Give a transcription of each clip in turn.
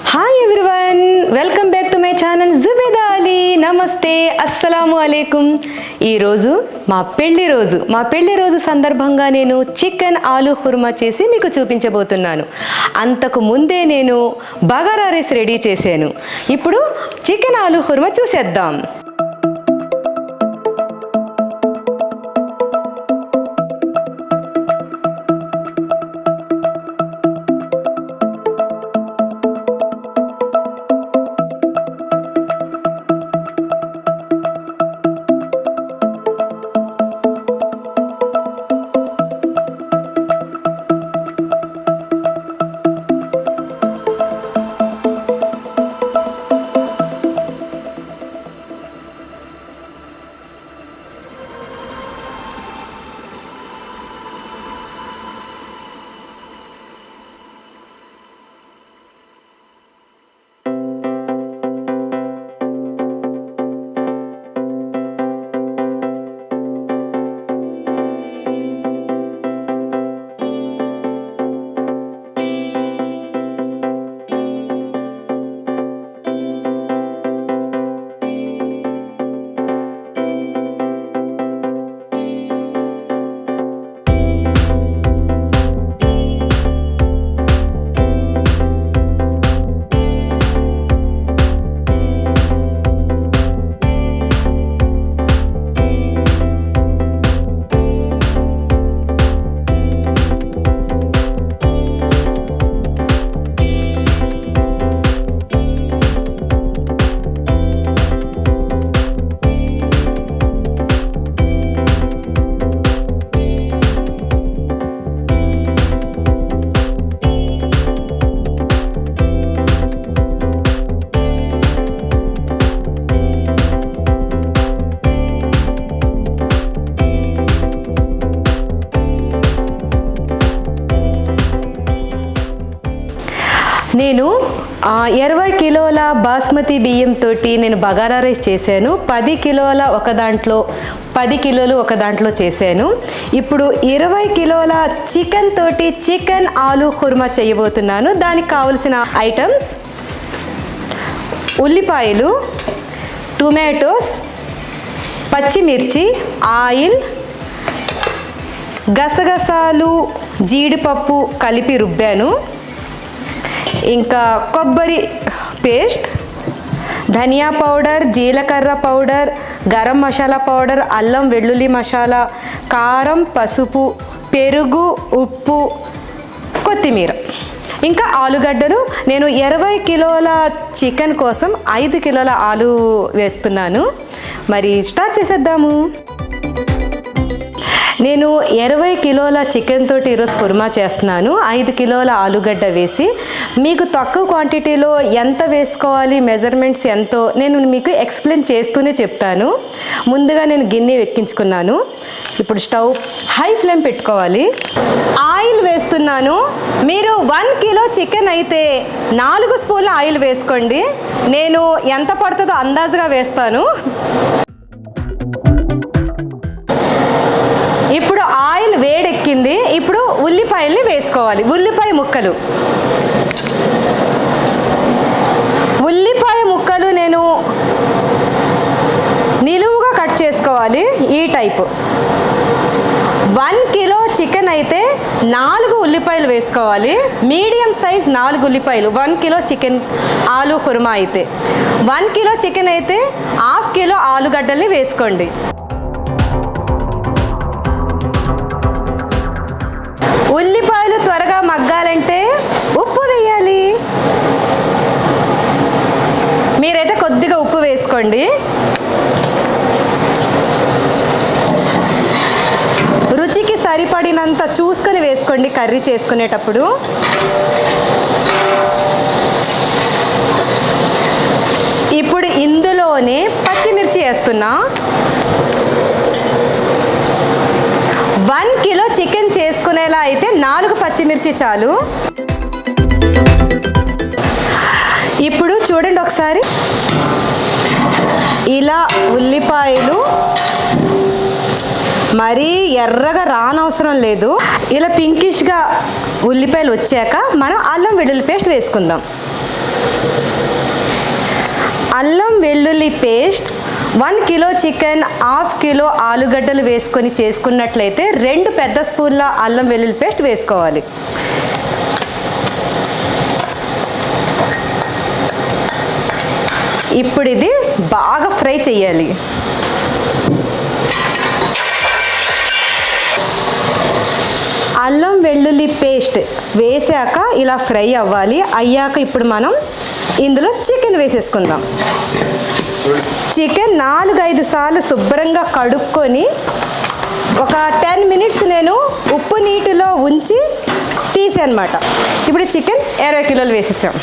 Hi everyone welcome back to my channel Zubeda Ali namaste అస్సలాము అలైకుం ఈరోజు మా పెళ్ళి రోజు మా పెళ్ళి రోజు సందర్భంగా నేను చికెన్ ఆలు హుర్మా చేసి మీకు చూపించబోతున్నాను. అంతకు ముందే నేను బగారా రైస్ రెడీ చేశాను. ఇప్పుడు చికెన్ ఆలు హుర్మా చూసేద్దాం. బాస్మతి బియ్యంతో నేను బగారా రైస్ చేశాను. పది కిలోల ఒక దాంట్లో పది కిలోలు ఒక దాంట్లో చేశాను. ఇప్పుడు ఇరవై కిలోల చికెన్ తోటి చికెన్ ఆలు కుర్మా చేయబోతున్నాను. దానికి కావలసిన ఐటమ్స్ ఉల్లిపాయలు టొమాటోస్ పచ్చిమిర్చి ఆయిల్ గసగసాలు జీడిపప్పు కలిపి రుబ్బాను. ఇంకా కొబ్బరి పేస్ట్ ధనియా పౌడర్ జీలకర్ర పౌడర్ గరం మసాలా పౌడర్ అల్లం వెల్లుల్లి మసాలా కారం పసుపు పెరుగు ఉప్పు కొత్తిమీర. ఇంకా ఆలుగడ్డలు నేను ఇరవై కిలోల చికెన్ కోసం ఐదు కిలోల ఆలు వేస్తున్నాను. మరి స్టార్ట్ చేసేద్దాము. నేను ఇరవై కిలోల చికెన్ తోటి ఈరోజు కుర్మా చేస్తున్నాను. ఐదు కిలోల ఆలుగడ్డ వేసి మీకు తక్కువ క్వాంటిటీలో ఎంత వేసుకోవాలి మెజర్మెంట్స్ ఎంతో నేను మీకు ఎక్స్ప్లెయిన్ చేస్తూనే చెప్తాను. ముందుగా నేను గిన్నె ఎక్కించుకున్నాను ఇప్పుడు స్టవ్ హై ఫ్లేమ్ పెట్టుకోవాలి. ఆయిల్ వేస్తున్నాను. మీరు వన్ కిలో చికెన్ అయితే నాలుగు స్పూన్ల ఆయిల్ వేసుకోండి. నేను ఎంత పడుతుందో అందాజుగా వేస్తాను. ఉల్లిపాయల్ని వేసుకోవాలి. ఉల్లిపాయ ముక్కలు. ఉల్లిపాయ ముక్కలు నేను నిలువుగా కట్ చేసుకోవాలి ఈ టైపు. వన్ కిలో చికెన్ అయితే నాలుగు ఉల్లిపాయలు వేసుకోవాలి. మీడియం సైజ్ నాలుగు ఉల్లిపాయలు. వన్ కిలో చికెన్ ఆలు కుర్మా అయితే. వన్ కిలో చికెన్ అయితే హాఫ్ కిలో ఆలుగడ్డల్ని వేసుకోండి. చేసుకోండి రుచికి సరిపడినంత చూసుకొని వేసుకోండి కర్రీ చేసుకునేటప్పుడు. ఇప్పుడు ఇందులోనే పచ్చిమిర్చి వేస్తున్నా. వన్ కిలో చికెన్ చేసుకునేలా అయితే నాలుగు పచ్చిమిర్చి చాలు. ఇప్పుడు చూడండి ఒకసారి. ఇలా ఉల్లిపాయలు మరీ ఎర్రగా రానవసరం లేదు. ఇలా పింకిష్గా ఉల్లిపాయలు వచ్చాక మనం అల్లం వెల్లుల్లి పేస్ట్ వేసుకుందాం. అల్లం వెల్లుల్లి paste one kilo chicken half kilo ఆలుగడ్డలు వేసుకొని చేసుకున్నట్లయితే రెండు పెద్ద స్పూన్ల అల్లం వెల్లుల్లి పేస్ట్ వేసుకోవాలి. ఇప్పుడు ఇది బాగా ఫ్రై చేయాలి. అల్లం వెల్లుల్లి పేస్ట్ వేసాక ఇలా ఫ్రై అవ్వాలి. అయ్యాక ఇప్పుడు మనం ఇందులో చికెన్ వేసేసుకుందాం. చికెన్ నాలుగు ఐదు సార్లు శుభ్రంగా కడుక్కొని ఒక టెన్ మినిట్స్ నేను ఉప్పు నీటిలో ఉంచి తీసానమాట ఇప్పుడు చికెన్ ఇరవై కిలోలు వేసేసాం.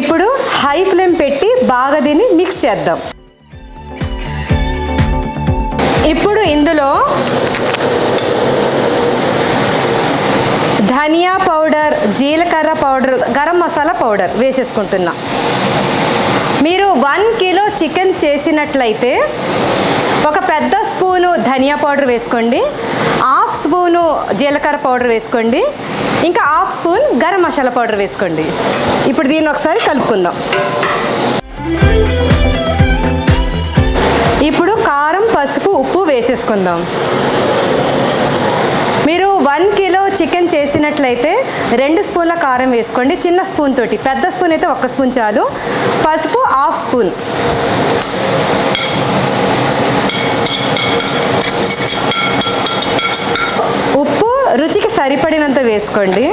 ఇప్పుడు హై ఫ్లేమ్ పెట్టి బాగా దీన్ని మిక్స్ చేద్దాం. ఇప్పుడు ఇందులో ధనియా పౌడర్ జీలకర్ర పౌడర్ గరం మసాలా పౌడర్ వేసేసుకుంటున్నా. మీరు వన్ కిలో చికెన్ చేసినట్లయితే ఒక పెద్ద స్పూను ధనియా పౌడర్ వేసుకోండి. హాఫ్ స్పూను జీలకర్ర పౌడర్ వేసుకోండి. ఇంకా half spoon garam masala powder వేసుకోండి. ఇప్పుడు దీన్ని ఒకసారి కలుపుకుందాం. ఇప్పుడు కారం పసుపు ఉప్పు వేసేసుకుందాం. మీరు వన్ కిలో చికెన్ చేసినట్లయితే రెండు స్పూన్ల కారం వేసుకోండి. చిన్న స్పూన్ తోటి పెద్ద స్పూన్ అయితే ఒక్క స్పూన్ చాలు. పసుపు హాఫ్ స్పూన్ ఉప్పు రుచికి సరిపడినంత వేసుకోండి.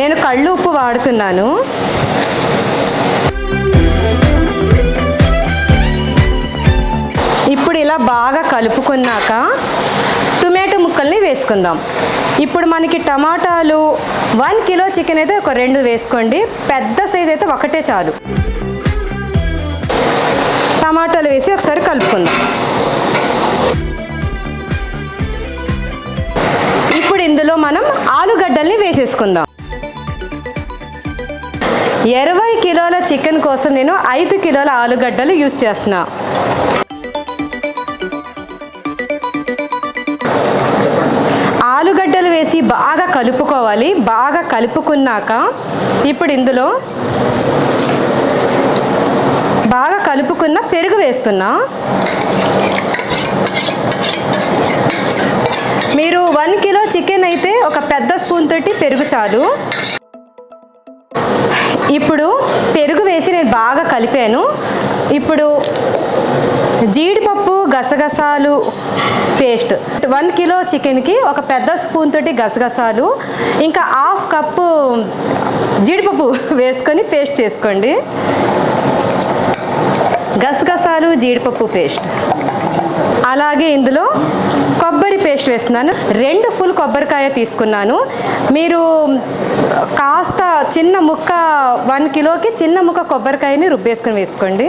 నేను కళ్ళు ఉప్పు వాడుతున్నాను. ఇప్పుడు ఇలా బాగా కలుపుకున్నాక టొమాటో ముక్కల్ని వేసుకుందాం. ఇప్పుడు మనకి టమాటాలు వన్ కిలో చికెన్ అయితే ఒక రెండు వేసుకోండి. పెద్ద సైజ్ అయితే ఒకటే చాలు. టమాటాలు వేసి ఒకసారి కలుపుకుందాం. ఆలుగడ్డల్ని వేసేసుకుందాం. ఇరవై కిలోల చికెన్ కోసం నేను ఐదు కిలోల ఆలుగడ్డలు యూజ్ చేస్తున్నా. ఆలుగడ్డలు వేసి బాగా కలుపుకోవాలి. బాగా కలుపుకున్నాక ఇప్పుడు ఇందులో బాగా కలుపుకున్న పెరుగు వేస్తున్నా. మీరు వన్ కిలో చికెన్ అయితే ఒక పెద్ద స్పూన్ తోటి పెరుగు చాలు. ఇప్పుడు పెరుగు వేసి నేను బాగా కలిపాను. ఇప్పుడు జీడిపప్పు గసగసాలు పేస్ట్. వన్ కిలో చికెన్కి ఒక పెద్ద స్పూన్ తోటి గసగసాలు ఇంకా హాఫ్ కప్పు జీడిపప్పు వేసుకొని పేస్ట్ చేసుకోండి. గసగసాలు జీడిపప్పు పేస్ట్. అలాగే ఇందులో కొబ్బరి పేస్ట్ వేస్తున్నాను. రెండు ఫుల్ కొబ్బరికాయ తీసుకున్నాను. మీరు కాస్త చిన్న ముక్క వన్ కిలోకి చిన్న ముక్క కొబ్బరికాయని రుబ్బేసుకుని వేసుకోండి.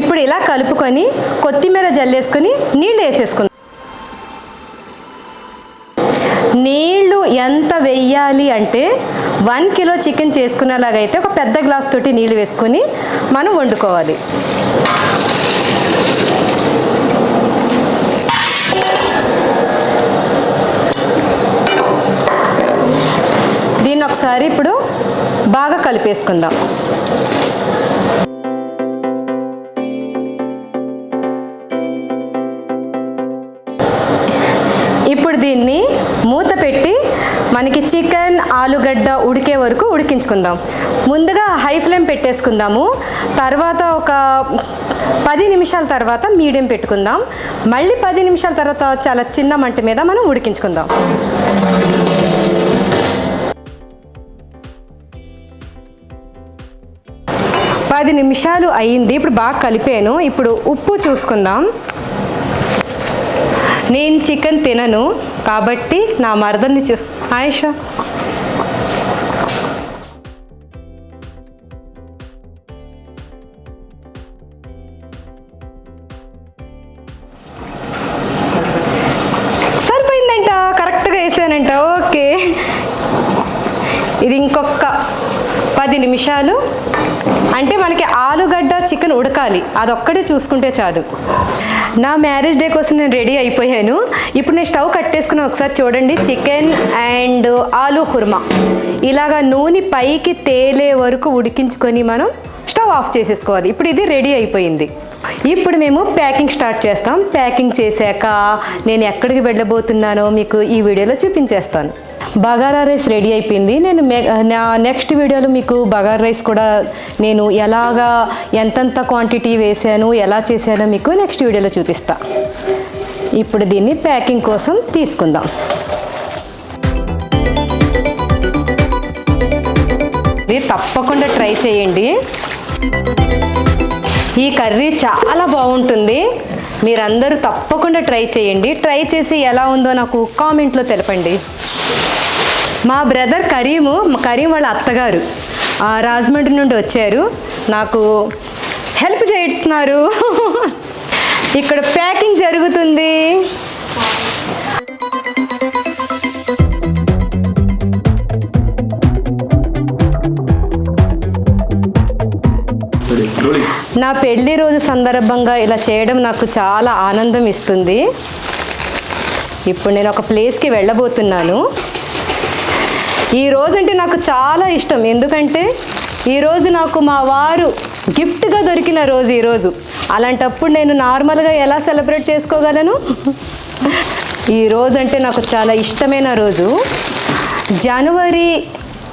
ఇప్పుడు ఇలా కలుపుకొని కొత్తిమీర జల్లేసుకొని నీళ్ళు వేసేసుకుందాం. నీళ్ళు ఎంత వెయ్యాలి అంటే వన్ కిలో చికెన్ చేసుకునేలాగైతే ఒక పెద్ద గ్లాస్ తోటి నీళ్ళు వేసుకొని మనం వండుకోవాలి. దీన్ని ఒకసారి ఇప్పుడు బాగా కలిపేసుకుందాం. చికెన్ ఆలుగడ్డ ఉడికే వరకు ఉడికించుకుందాం. ముందుగా హై ఫ్లేమ్ పెట్టేసుకుందాము. తర్వాత ఒక పది నిమిషాల తర్వాత మీడియం పెట్టుకుందాం. మళ్ళీ పది నిమిషాల తర్వాత చాలా చిన్న మంట మీద మనం ఉడికించుకుందాం. పది నిమిషాలు అయింది. ఇప్పుడు బాగా కలిపాను. ఇప్పుడు ఉప్పు చూసుకుందాం. నేను చికెన్ తినను కాబట్టి నా మరదల్ని చూ ఆయిషా. సరిపోయిందంట కరెక్ట్గా వేసానంట ఓకే. ఇది ఇంకొక పది నిమిషాలు నిమిషాలు. అంటే మనకి ఆలుగడ్డ చికెన్ ఉడకాలి అదొక్కటే చూసుకుంటే చాలు. నా మ్యారేజ్ డే కోసం నేను రెడీ అయిపోయాను. ఇప్పుడు నేను స్టవ్ కట్టేసుకుని ఒకసారి చూడండి. చికెన్ అండ్ ఆలు హుర్మా ఇలాగా నూనె పైకి తేలే వరకు ఉడికించుకొని మనం స్టవ్ ఆఫ్ చేసేసుకోవాలి. ఇప్పుడు ఇది రెడీ అయిపోయింది. ఇప్పుడు మేము ప్యాకింగ్ స్టార్ట్ చేస్తాం. ప్యాకింగ్ చేశాక నేను ఎక్కడికి వెళ్ళబోతున్నానో మీకు ఈ వీడియోలో చూపించేస్తాను. బగారా రైస్ రెడీ అయిపోయింది. నేను నా నెక్స్ట్ వీడియోలో మీకు బగారా రైస్ కూడా నేను ఎలాగా ఎంతెంత క్వాంటిటీ వేసాను ఎలా చేశానో మీకు నెక్స్ట్ వీడియోలో చూపిస్తా. ఇప్పుడు దీన్ని ప్యాకింగ్ కోసం తీసుకుందాం. ఇది తప్పకుండా ట్రై చేయండి. ఈ కర్రీ చాలా బాగుంటుంది. మీరందరూ తప్పకుండా ట్రై చేయండి. ట్రై చేసి ఎలా ఉందో నాకు కామెంట్లో తెలపండి. మా బ్రదర్ కరీము కరీం వాళ్ళ అత్తగారు. ఆ, రాజమండ్రి నుండి వచ్చారు. నాకు హెల్ప్ చేస్తున్నారు ఇక్కడ ప్యాకింగ్ జరుగుతుంది. నా పెళ్ళి రోజు సందర్భంగా ఇలా చేయడం నాకు చాలా ఆనందం ఇస్తుంది. ఇప్పుడు నేను ఒక ప్లేస్కి వెళ్ళబోతున్నాను. ఈ రోజు అంటే నాకు చాలా ఇష్టం. ఎందుకంటే ఈరోజు నాకు మా వారు గిఫ్ట్గా దొరికిన రోజు ఈరోజు అలాంటప్పుడు నేను నార్మల్గా ఎలా సెలబ్రేట్ చేసుకోగలను? ఈ రోజు అంటే నాకు చాలా ఇష్టమైన రోజు. January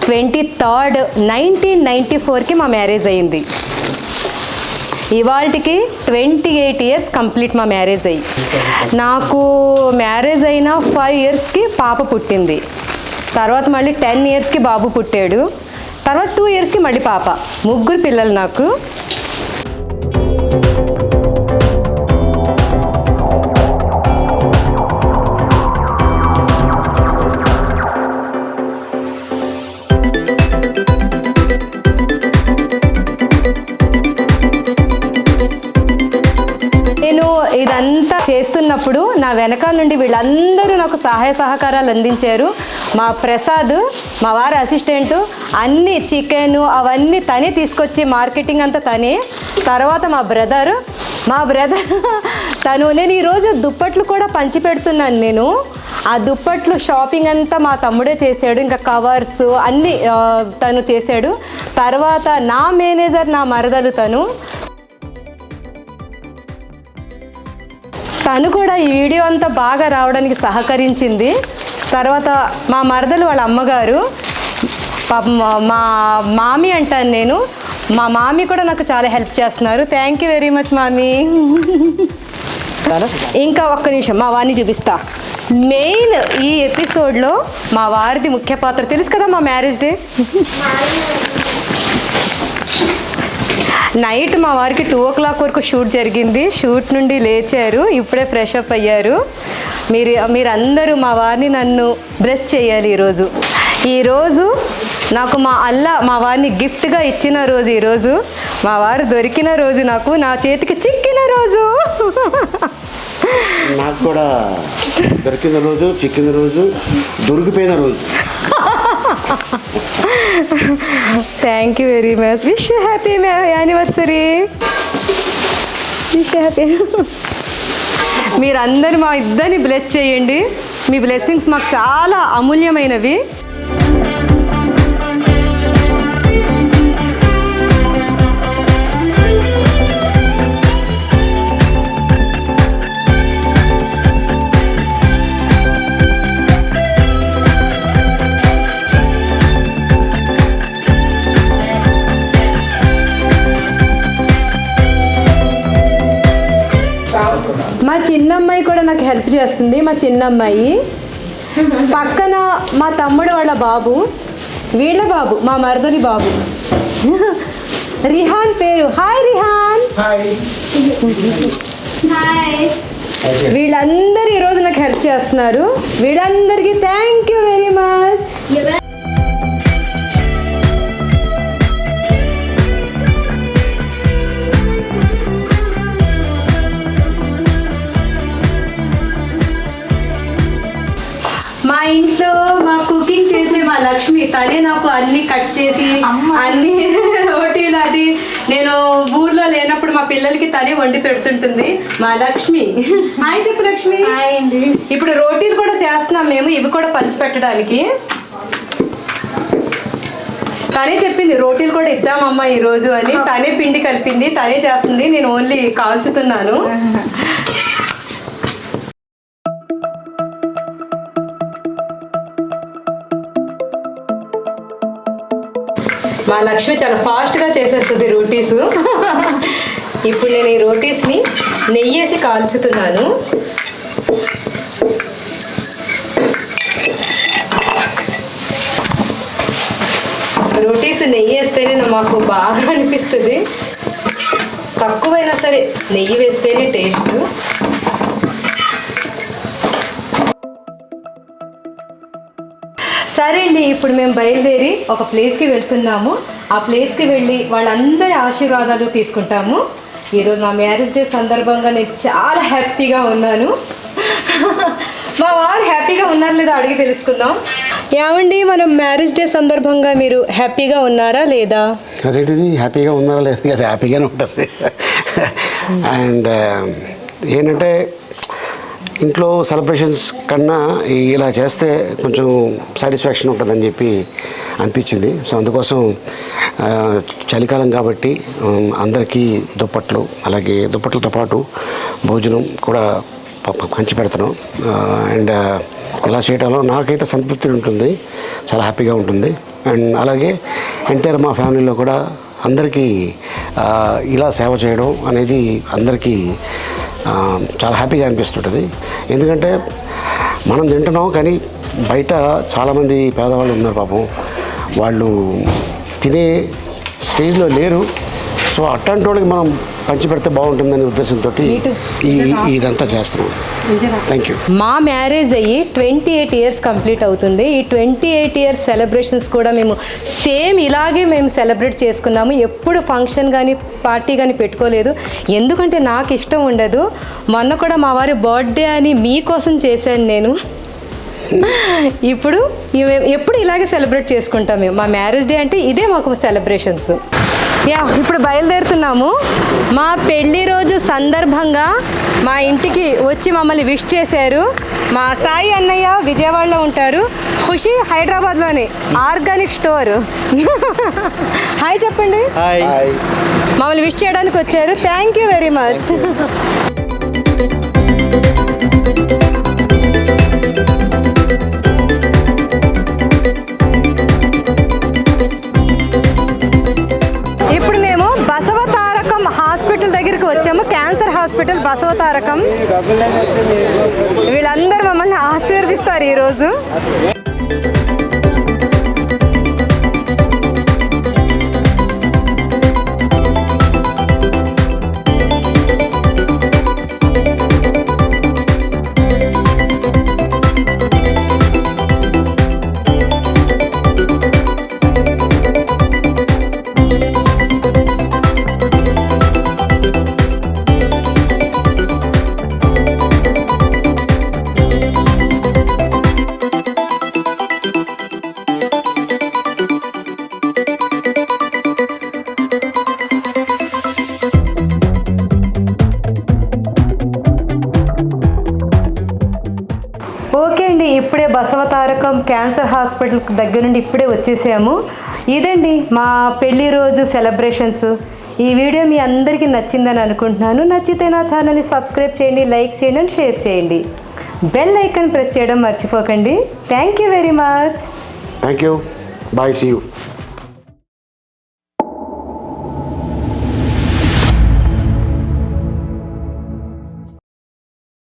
twenty third nineteen ninety ఫోర్కి మా మ్యారేజ్ అయింది. ఇవాళకి ట్వంటీ ఎయిట్ ఇయర్స్ కంప్లీట్ మా మ్యారేజ్ అయ్యి. నాకు మ్యారేజ్ అయిన ఫైవ్ ఇయర్స్కి పాప పుట్టింది. తర్వాత మళ్ళీ టెన్ ఇయర్స్కి బాబు పుట్టాడు. తర్వాత టూ ఇయర్స్కి మళ్ళీ పాప. ముగ్గురు పిల్లలు నాకు. వెనకాల నుండి వీళ్ళందరూ నాకు సహాయ సహకారాలు అందించారు. మా ప్రసాద్ మా వారి అసిస్టెంట్ అన్ని చికెన్ అవన్నీ తనే తీసుకొచ్చి మార్కెటింగ్ అంతా తనే. తర్వాత మా బ్రదర్ మా బ్రదర్ తను నేను ఈరోజు దుప్పట్లు కూడా పంచి పెడుతున్నాను నేను. ఆ దుప్పట్లు షాపింగ్ అంతా మా తమ్ముడే చేశాడు ఇంకా కవర్స్ అన్నీ తను చేశాడు. తర్వాత నా మేనేజర్ నా మరదలు తను. తను కూడా ఈ వీడియో అంతా బాగా రావడానికి సహకరించింది. తర్వాత మా మరదలు వాళ్ళ అమ్మగారు మా- మామి అంటాను నేను. మా మామి కూడా నాకు చాలా హెల్ప్ చేస్తున్నారు. థ్యాంక్ యూ వెరీ మచ్ మామీ. ఇంకా ఒక్క నిమిషం మా వారిని చూపిస్తా. మెయిన్ ఈ ఎపిసోడ్లో మా వారిది ముఖ్య పాత్ర. తెలుసు కదా మా మ్యారేజ్ డే నైట్ మా వారికి టూ ఓ క్లాక్ వరకు షూట్ జరిగింది. షూట్ నుండి లేచారు. ఇప్పుడే ఫ్రెష్ అప్ అయ్యారు. మీరు మీరందరూ మా వారిని నన్ను బ్లెస్ చేయాలి ఈరోజు. ఈరోజు నాకు మా అల్ల మా వారిని గిఫ్ట్గా ఇచ్చిన రోజు ఈరోజు. మా వారు దొరికిన రోజు నాకు నా చేతికి చిక్కిన రోజు. నాకు కూడా దొరికిన రోజు చిక్కిన రోజు దొరికిపోయిన రోజు. Thank you very much wish happy anniversary wish happy మీరందరూ మా ఇద్దరిని బ్లెస్ చేయండి. మీ బ్లెస్సింగ్స్ మాకు చాలా అమూల్యమైనవి. మా చిన్నమ్మాయి కూడా నాకు హెల్ప్ చేస్తుంది మా చిన్నమ్మాయి. పక్కన మా తమ్ముడు వాళ్ళ బాబు వీళ్ళ బాబు మా మరదలి బాబు. రిహాన్ పేరు. హాయ్ రిహాన్. హాయ్ వీళ్ళందరూ ఈరోజు నాకు హెల్ప్ చేస్తున్నారు. వీళ్ళందరికీ థ్యాంక్ యూ వెరీ మచ్ అన్ని కట్ చేసి అన్ని రోటీలు అది. నేను ఊర్లో లేనప్పుడు మా పిల్లలకి తనే వండి పెడుతుంటుంది. మా లక్ష్మి. హాయ్ చెప్పు లక్ష్మి. ఇప్పుడు రోటీలు కూడా చేస్తున్నాం మేము ఇవి కూడా పంచి పెట్టడానికి. తనే చెప్పింది రోటీలు కూడా ఇద్దామమ్మా ఈ రోజు అని. తనే పిండి కలిపింది తనే చేస్తుంది. నేను ఓన్లీ కాల్చుతున్నాను. మా లక్ష్మి చాలా ఫాస్ట్గా చేసేస్తుంది రోటీస్ ఇప్పుడు నేను ఈ రోటీస్ని నెయ్యేసి కాల్చుతున్నాను. రోటీస్ నెయ్యి వేస్తేనే మాకు బాగా అనిపిస్తుంది. తక్కువైనా సరే నెయ్యి వేస్తేనే టేస్ట్ సరే అండి ఇప్పుడు మేము బయలుదేరి ఒక ప్లేస్కి వెళ్తున్నాము. ఆ ప్లేస్కి వెళ్ళి వాళ్ళందరి ఆశీర్వాదాలు తీసుకుంటాము. ఈరోజు మా మ్యారేజ్ డే సందర్భంగా నేను చాలా హ్యాపీగా ఉన్నాను. మా వారు హ్యాపీగా ఉన్నారు లేదా అడిగి తెలుసుకుందాం. ఏమండి మనం మ్యారేజ్ డే సందర్భంగా మీరు హ్యాపీగా ఉన్నారా లేదా? అదేంటిది హ్యాపీగా ఉన్నారా లేదు? హ్యాపీగానే ఉంటుంది అండ్ ఏంటంటే ఇంట్లో సెలబ్రేషన్స్ కన్నా ఇలా చేస్తే కొంచెం సాటిస్ఫాక్షన్ ఉంటుందని చెప్పి అనిపించింది. సో అందుకోసం చలికాలం కాబట్టి అందరికీ దుప్పట్లు అలాగే దుప్పట్లతో పాటు భోజనం కూడా ప- పంచి పెడతాను. అండ్ ఇలా చేయడంలో నాకైతే సంతృప్తి ఉంటుంది. చాలా హ్యాపీగా ఉంటుంది. అండ్ అలాగే ఎంటైర్ మా ఫ్యామిలీలో కూడా అందరికీ ఇలా సేవ చేయడం అనేది అందరికీ చాలా హ్యాపీగా అనిపిస్తుంటుంది. ఎందుకంటే మనం తింటున్నాం కానీ బయట చాలామంది పేదవాళ్ళు ఉన్నారు పాపం. వాళ్ళు తినే స్టేజ్లో లేరు. సో అట్లాంటి వాళ్ళకి మనం పంచి పెడితే బాగుంటుందనే ఉద్దేశంతో ఈ ఇదంతా చేస్తున్నాం. థ్యాంక్ యూ మా మ్యారేజ్ అయ్యి ట్వంటీ ఎయిట్ ఇయర్స్ కంప్లీట్ అవుతుంది. ఈ ట్వంటీ ఎయిట్ ఇయర్స్ సెలబ్రేషన్స్ కూడా మేము సేమ్ ఇలాగే మేము సెలబ్రేట్ చేసుకున్నాము. ఎప్పుడు ఫంక్షన్ కానీ పార్టీ కానీ పెట్టుకోలేదు. ఎందుకంటే నాకు ఇష్టం ఉండదు. మొన్న కూడా మా వారి బర్త్డే అని మీకోసం చేశాను నేను. ఇప్పుడు ఎప్పుడు ఇలాగే సెలబ్రేట్ చేసుకుంటాం మేము. మా మ్యారేజ్ డే అంటే ఇదే మాకు సెలబ్రేషన్స్. యా ఇప్పుడు బయలుదేరుతున్నాము. మా పెళ్ళి రోజు సందర్భంగా మా ఇంటికి వచ్చి మమ్మల్ని విష్ చేశారు. మా సాయి అన్నయ్య విజయవాడలో ఉంటారు. ఖుషి హైదరాబాద్లోని ఆర్గానిక్ స్టోర్. హాయ్ చెప్పండి. మమ్మల్ని విష్ చేయడానికి వచ్చారు. Thank you very much. Hospital Basava Tarakam వీళ్ళందరూ మమ్మల్ని ఆశీర్దిస్తారు ఈరోజు. బసవతారకం క్యాన్సర్ హాస్పిటల్ దగ్గర నుండి ఇప్పుడే వచ్చేసాము. ఇదండి మా పెళ్ళి రోజు సెలబ్రేషన్స్. ఈ వీడియో మీ అందరికీ నచ్చిందని అనుకుంటున్నాను. నచ్చితే నా ఛానల్ని సబ్స్క్రైబ్ చేయండి లైక్ చేయండి అండ్ షేర్ చేయండి. బెల్ ఐకాన్ ప్రెస్ చేయడం మర్చిపోకండి. Thank you very much. Thank you bye see you